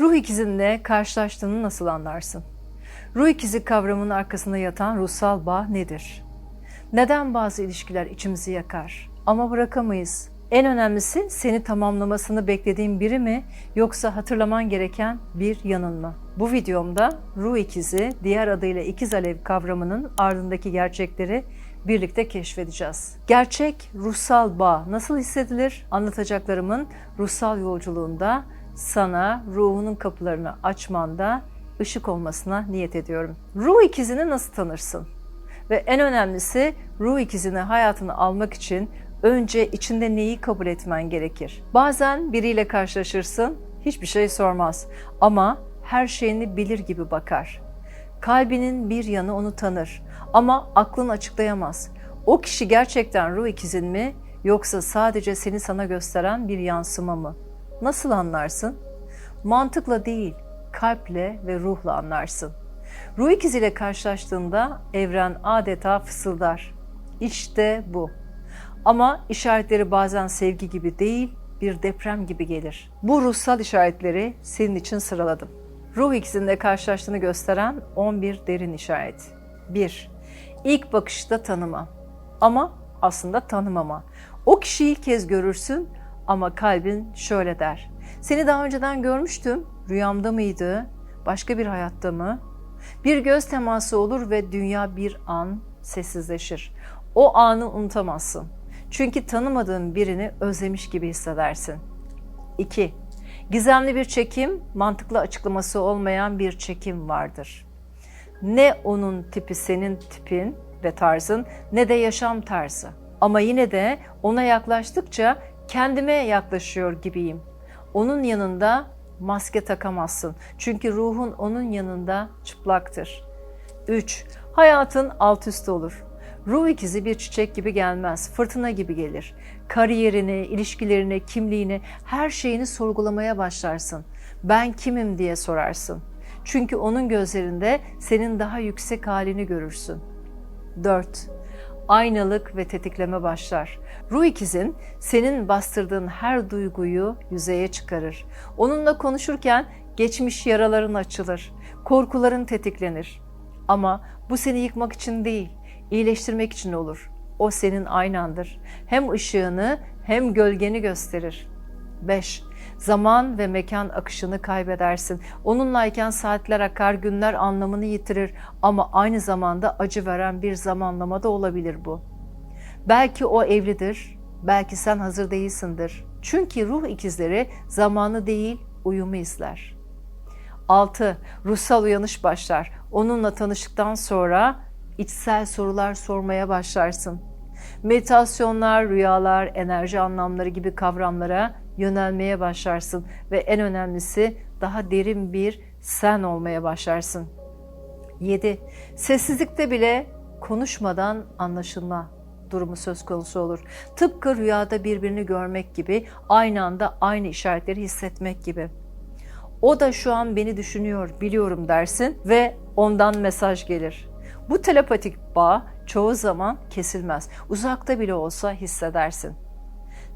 Ruh ikizinle karşılaştığını nasıl anlarsın? Ruh ikizi kavramının arkasında yatan ruhsal bağ nedir? Neden bazı ilişkiler içimizi yakar ama bırakamayız? En önemlisi seni tamamlamasını beklediğin biri mi yoksa hatırlaman gereken bir yanın mı? Bu videomda ruh ikizi, diğer adıyla ikiz alev kavramının ardındaki gerçekleri birlikte keşfedeceğiz. Gerçek ruhsal bağ nasıl hissedilir? Anlatacaklarımın ruhsal yolculuğunda sana ruhunun kapılarını açmanda ışık olmasına niyet ediyorum. Ruh ikizini nasıl tanırsın? Ve en önemlisi ruh ikizini hayatına almak için önce içinde neyi kabul etmen gerekir? Bazen biriyle karşılaşırsın, hiçbir şey sormaz ama her şeyini bilir gibi bakar. Kalbinin bir yanı onu tanır ama aklın açıklayamaz. O kişi gerçekten ruh ikizin mi yoksa sadece seni sana gösteren bir yansıma mı? Nasıl anlarsın? Mantıkla değil, kalple ve ruhla anlarsın. Ruh ikiziyle karşılaştığında evren adeta fısıldar. İşte bu. Ama işaretleri bazen sevgi gibi değil, bir deprem gibi gelir. Bu ruhsal işaretleri senin için sıraladım. Ruh ikizinde karşılaştığını gösteren 11 derin işaret. 1. İlk bakışta tanıma. Ama aslında tanımama. O kişiyi ilk kez görürsün ama kalbin şöyle der. Seni daha önceden görmüştüm. Rüyamda mıydı? Başka bir hayatta mı? Bir göz teması olur ve dünya bir an sessizleşir. O anı unutamazsın. Çünkü tanımadığın birini özlemiş gibi hissedersin. 2. Gizemli bir çekim, mantıklı açıklaması olmayan bir çekim vardır. Ne onun tipi senin tipin ve tarzın ne de yaşam tarzı. Ama yine de ona yaklaştıkça kendime yaklaşıyor gibiyim. Onun yanında maske takamazsın. Çünkü ruhun onun yanında çıplaktır. 3. Hayatın alt üst olur. Ruh ikizi bir çiçek gibi gelmez, fırtına gibi gelir. Kariyerini, ilişkilerini, kimliğini, her şeyini sorgulamaya başlarsın. Ben kimim diye sorarsın. Çünkü onun gözlerinde senin daha yüksek halini görürsün. 4. Aynalık ve tetikleme başlar. Ruh ikizin senin bastırdığın her duyguyu yüzeye çıkarır. Onunla konuşurken geçmiş yaraların açılır, korkuların tetiklenir. Ama bu seni yıkmak için değil, iyileştirmek için olur. O senin aynandır. Hem ışığını hem gölgeni gösterir. 5. Zaman ve mekan akışını kaybedersin. Onunlayken saatler akar, günler anlamını yitirir ama aynı zamanda acı veren bir zamanlama da olabilir bu. Belki o evlidir, belki sen hazır değilsindir. Çünkü ruh ikizleri zamanı değil, uyumu izler. 6. Ruhsal uyanış başlar. Onunla tanıştıktan sonra içsel sorular sormaya başlarsın. Meditasyonlar, rüyalar, enerji anlamları gibi kavramlara yönelmeye başlarsın ve en önemlisi daha derin bir sen olmaya başlarsın. 7. Sessizlikte bile konuşmadan anlaşılma durumu söz konusu olur. Tıpkı rüyada birbirini görmek gibi, aynı anda aynı işaretleri hissetmek gibi. O da şu an beni düşünüyor, biliyorum dersin ve ondan mesaj gelir. Bu telepatik bağ çoğu zaman kesilmez. Uzakta bile olsa hissedersin.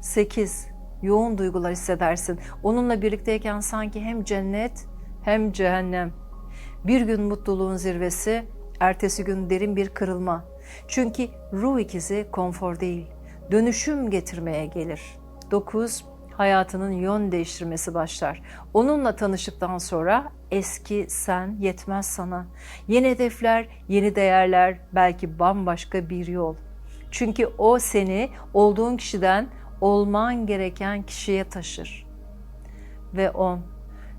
8. Yoğun duygular hissedersin. Onunla birlikteyken sanki hem cennet hem cehennem. Bir gün mutluluğun zirvesi, ertesi gün derin bir kırılma. Çünkü ruh ikizi konfor değil, dönüşüm getirmeye gelir. 9 hayatının yön değiştirmesi başlar. Onunla tanıştıktan sonra eski sen yetmez sana. Yeni hedefler, yeni değerler, belki bambaşka bir yol. Çünkü o seni olduğun kişiden olman gereken kişiye taşır. Ve on,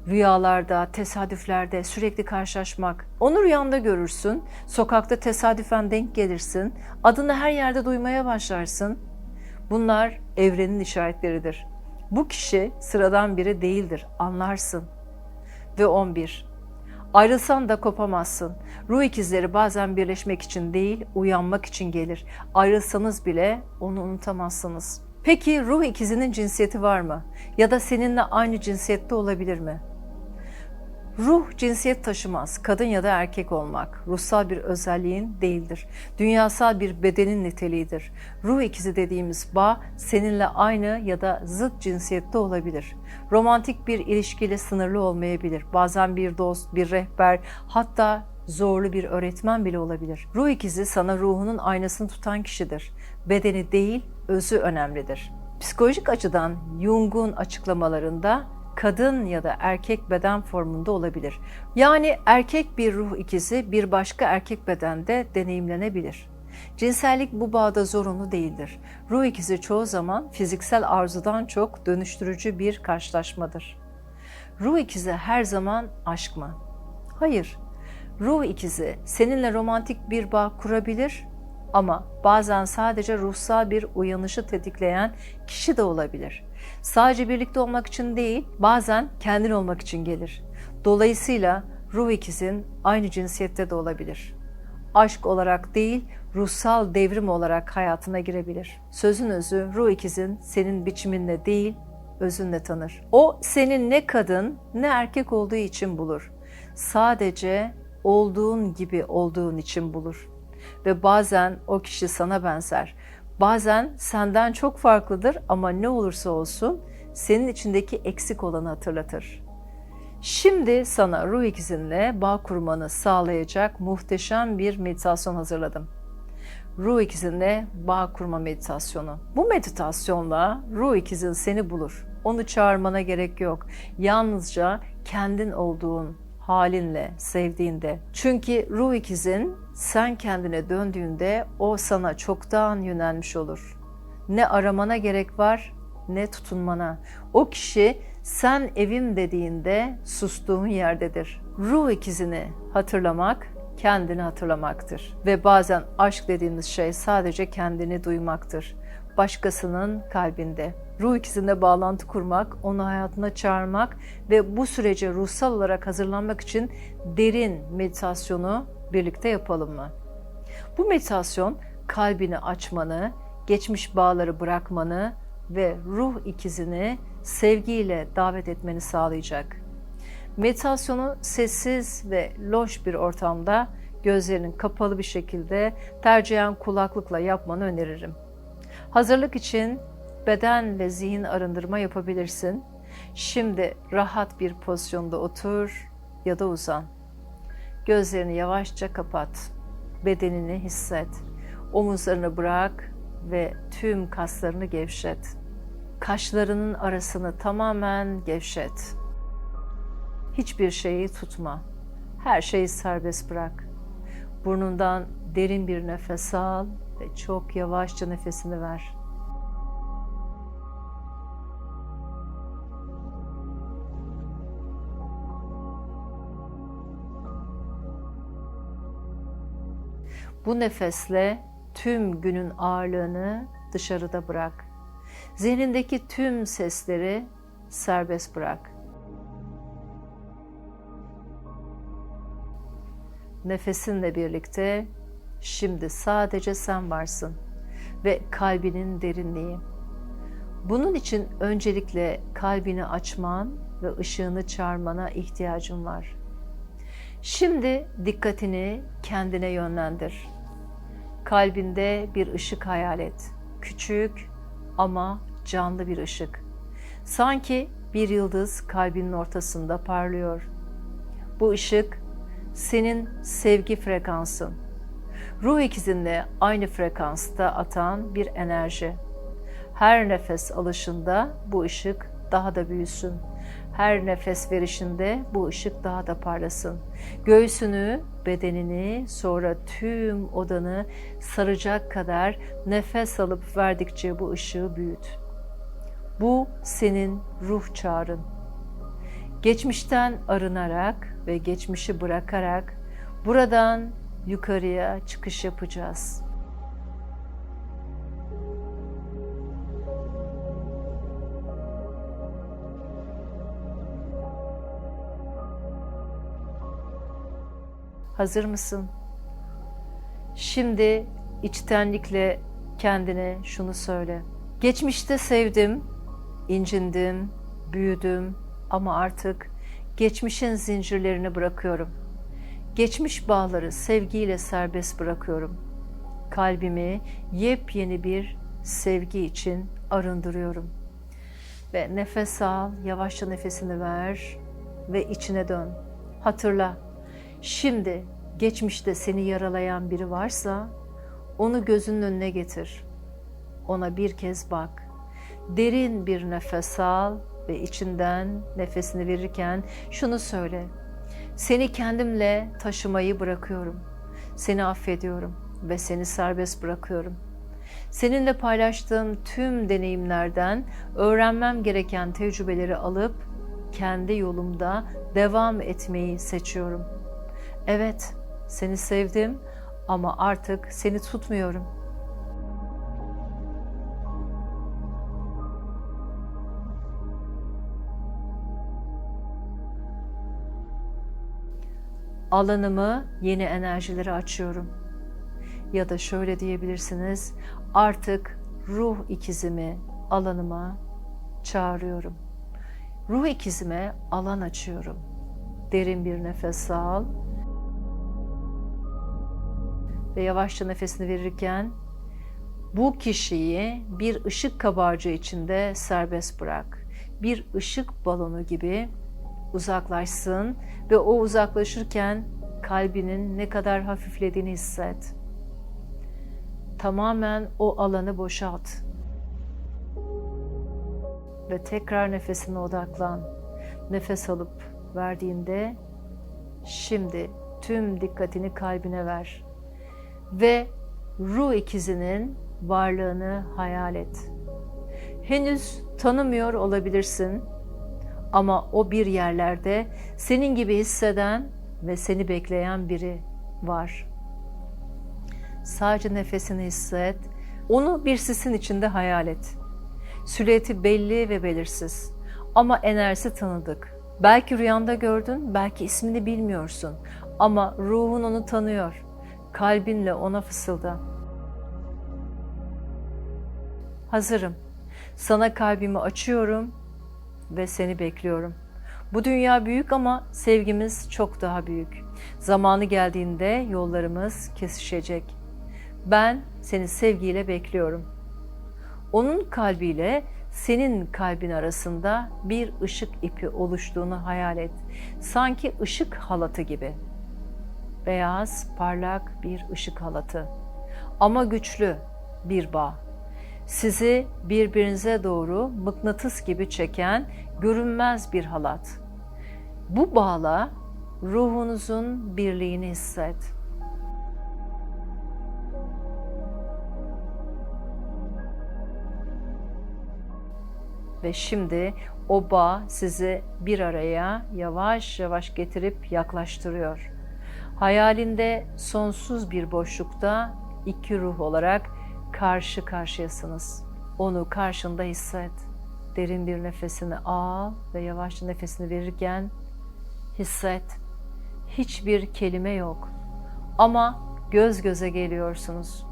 rüyalarda, tesadüflerde sürekli karşılaşmak. Onu rüyanda görürsün, sokakta tesadüfen denk gelirsin, adını her yerde duymaya başlarsın. Bunlar evrenin işaretleridir. Bu kişi sıradan biri değildir, anlarsın. Ve 11. Ayrılsan da kopamazsın. Ruh ikizleri bazen birleşmek için değil, uyanmak için gelir. Ayrılsanız bile onu unutamazsınız. Peki ruh ikizinin cinsiyeti var mı? Ya da seninle aynı cinsiyette olabilir mi? Ruh cinsiyet taşımaz. Kadın ya da erkek olmak ruhsal bir özelliğin değildir. Dünyasal bir bedenin niteliğidir. Ruh ikizi dediğimiz bağ seninle aynı ya da zıt cinsiyette olabilir. Romantik bir ilişkiyle sınırlı olmayabilir. Bazen bir dost, bir rehber, hatta zorlu bir öğretmen bile olabilir. Ruh ikizi sana ruhunun aynasını tutan kişidir. Bedeni değil, özü önemlidir. Psikolojik açıdan Jung'un açıklamalarında kadın ya da erkek beden formunda olabilir. Yani erkek bir ruh ikizi bir başka erkek bedende deneyimlenebilir. Cinsellik bu bağda zorunlu değildir. Ruh ikizi çoğu zaman fiziksel arzudan çok dönüştürücü bir karşılaşmadır. Ruh ikizi her zaman aşk mı? Hayır. Ruh ikizi seninle romantik bir bağ kurabilir ama bazen sadece ruhsal bir uyanışı tetikleyen kişi de olabilir. Sadece birlikte olmak için değil, bazen kendin olmak için gelir. Dolayısıyla ruh ikizin aynı cinsiyette de olabilir. Aşk olarak değil, ruhsal devrim olarak hayatına girebilir. Sözün özü ruh ikizin senin biçiminle değil, özünle tanır. O senin ne kadın ne erkek olduğu için bulur. Sadece olduğun gibi olduğun için bulur. Ve bazen o kişi sana benzer. Bazen senden çok farklıdır ama ne olursa olsun senin içindeki eksik olanı hatırlatır. Şimdi sana ruh ikizinle bağ kurmanı sağlayacak muhteşem bir meditasyon hazırladım. Ruh ikizinle bağ kurma meditasyonu. Bu meditasyonla ruh ikizin seni bulur. Onu çağırmana gerek yok. Yalnızca kendin olduğun halinle, sevdiğinde. Çünkü ruh ikizin sen kendine döndüğünde o sana çoktan yönelmiş olur. Ne aramana gerek var ne tutunmana. O kişi sen evim dediğinde sustuğun yerdedir. Ruh ikizini hatırlamak kendini hatırlamaktır. Ve bazen aşk dediğimiz şey sadece kendini duymaktır. Başkasının kalbinde. Ruh ikizinde bağlantı kurmak, onu hayatına çağırmak ve bu sürece ruhsal olarak hazırlanmak için derin meditasyonu birlikte yapalım mı? Bu meditasyon kalbini açmanı, geçmiş bağları bırakmanı ve ruh ikizini sevgiyle davet etmeni sağlayacak. Meditasyonu sessiz ve loş bir ortamda gözlerinin kapalı bir şekilde tercihen kulaklıkla yapmanı öneririm. Hazırlık için beden ve zihin arındırma yapabilirsin. Şimdi rahat bir pozisyonda otur ya da uzan. Gözlerini yavaşça kapat. Bedenini hisset. Omuzlarını bırak ve tüm kaslarını gevşet. Kaşlarının arasını tamamen gevşet. Hiçbir şeyi tutma. Her şeyi serbest bırak. Burnundan derin bir nefes al ve çok yavaşça nefesini ver. Bu nefesle tüm günün ağırlığını dışarıda bırak. Zihnindeki tüm sesleri serbest bırak. Nefesinle birlikte şimdi sadece sen varsın ve kalbinin derinliği. Bunun için öncelikle kalbini açman ve ışığını çağırmana ihtiyacın var. Şimdi dikkatini kendine yönlendir. Kalbinde bir ışık hayal et. Küçük ama canlı bir ışık. Sanki bir yıldız kalbinin ortasında parlıyor. Bu ışık senin sevgi frekansın. Ruh ikizinle aynı frekansta atan bir enerji. Her nefes alışında bu ışık daha da büyüsün. Her nefes verişinde bu ışık daha da parlasın. Göğsünü, bedenini, sonra tüm odanı saracak kadar nefes alıp verdikçe bu ışığı büyüt. Bu senin ruh çağrın. Geçmişten arınarak ve geçmişi bırakarak buradan yukarıya çıkış yapacağız. Hazır mısın? Şimdi içtenlikle kendine şunu söyle. Geçmişte sevdim, incindim, büyüdüm ama artık Geçmişin zincirlerini bırakıyorum. Geçmiş bağları sevgiyle serbest bırakıyorum. Kalbimi yepyeni bir sevgi için arındırıyorum. Ve nefes al, yavaşça nefesini ver ve içine dön. Hatırla, şimdi geçmişte seni yaralayan biri varsa onu gözünün önüne getir. Ona bir kez bak. Derin bir nefes al ve içinden nefesini verirken şunu söyle. Seni kendimle taşımayı bırakıyorum. Seni affediyorum ve seni serbest bırakıyorum. Seninle paylaştığım tüm deneyimlerden öğrenmem gereken tecrübeleri alıp kendi yolumda devam etmeyi seçiyorum. Evet, seni sevdim ama artık seni tutmuyorum. Alanımı yeni enerjilere açıyorum. Ya da şöyle diyebilirsiniz, artık ruh ikizimi alanıma çağırıyorum. Ruh ikizime alan açıyorum. Derin bir nefes al. Ve yavaşça nefesini verirken bu kişiyi bir ışık kabarcığı içinde serbest bırak. Bir ışık balonu gibi uzaklaşsın ve o uzaklaşırken kalbinin ne kadar hafiflediğini hisset. Tamamen o alanı boşalt. Ve tekrar nefesine odaklan. Nefes alıp verdiğinde şimdi tüm dikkatini kalbine ver. Ve ruh ikizinin varlığını hayal et. Henüz tanımıyor olabilirsin ama o bir yerlerde senin gibi hisseden ve seni bekleyen biri var. Sadece nefesini hisset. Onu bir sisin içinde hayal et. Silüeti belli ve belirsiz. Ama enerjisi tanıdık. Belki rüyanda gördün, belki ismini bilmiyorsun. Ama ruhun onu tanıyor. Kalbinle ona fısılda. Hazırım. Sana kalbimi açıyorum ve seni bekliyorum. Bu dünya büyük ama sevgimiz çok daha büyük. Zamanı geldiğinde yollarımız kesişecek. Ben seni sevgiyle bekliyorum. Onun kalbiyle senin kalbin arasında bir ışık ipi oluştuğunu hayal et. Sanki ışık halatı gibi. Beyaz, parlak bir ışık halatı. Ama güçlü bir bağ. Sizi birbirinize doğru mıknatıs gibi çeken görünmez bir halat. Bu bağla ruhunuzun birliğini hisset. Ve şimdi o bağ sizi bir araya yavaş yavaş getirip yaklaştırıyor. Hayalinde sonsuz bir boşlukta iki ruh olarak karşı karşıyasınız. Onu karşında hisset. Derin bir nefesini al ve yavaşça nefesini verirken hisset. Hiçbir kelime yok. Ama göz göze geliyorsunuz.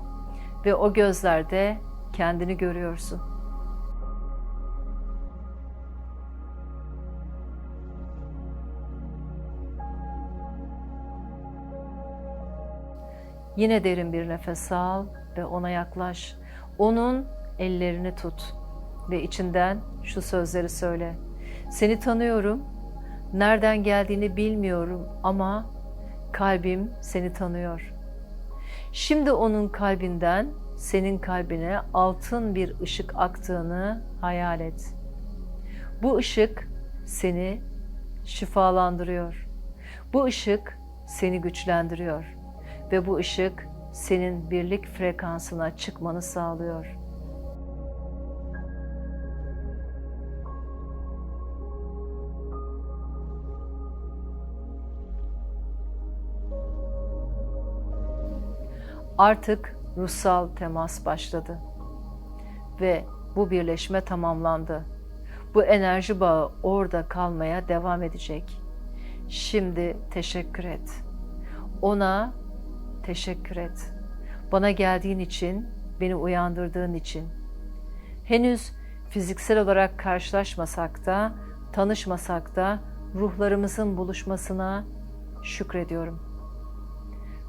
Ve o gözlerde kendini görüyorsun. Yine derin bir nefes al ve ona yaklaş. Onun ellerini tut ve içinden şu sözleri söyle. Seni tanıyorum, nereden geldiğini bilmiyorum ama kalbim seni tanıyor. Şimdi onun kalbinden senin kalbine altın bir ışık aktığını hayal et. Bu ışık seni şifalandırıyor. Bu ışık seni güçlendiriyor ve bu ışık senin birlik frekansına çıkmanı sağlıyor. Artık ruhsal temas başladı ve bu birleşme tamamlandı. Bu enerji bağı orada kalmaya devam edecek. Şimdi teşekkür et. Ona teşekkür et. Bana geldiğin için, beni uyandırdığın için. Henüz fiziksel olarak karşılaşmasak da, tanışmasak da ruhlarımızın buluşmasına şükrediyorum.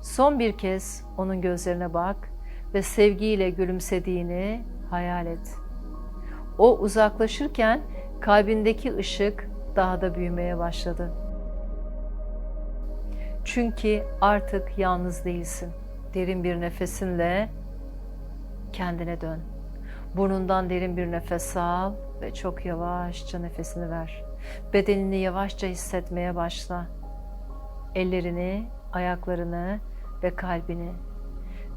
Son bir kez onun gözlerine bak ve sevgiyle gülümsediğini hayal et. O uzaklaşırken kalbindeki ışık daha da büyümeye başladı. Çünkü artık yalnız değilsin. Derin bir nefesinle kendine dön. Burnundan derin bir nefes al ve çok yavaşça nefesini ver. Bedenini yavaşça hissetmeye başla. Ellerini, ayaklarını ve kalbini.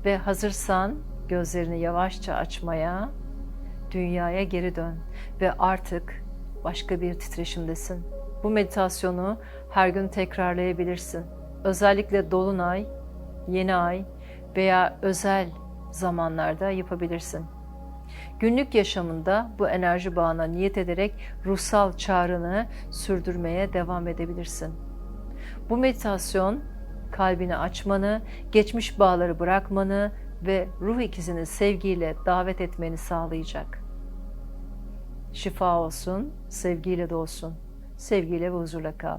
Ve hazırsan gözlerini yavaşça açmaya, dünyaya geri dön ve artık başka bir titreşimdesin. Bu meditasyonu her gün tekrarlayabilirsin. Özellikle dolunay, yeni ay veya özel zamanlarda yapabilirsin. Günlük yaşamında bu enerji bağına niyet ederek ruhsal çağrını sürdürmeye devam edebilirsin. Bu meditasyon kalbini açmanı, geçmiş bağları bırakmanı ve ruh ikizini sevgiyle davet etmeni sağlayacak. Şifa olsun, sevgiyle de olsun. Sevgiyle ve huzurla kal.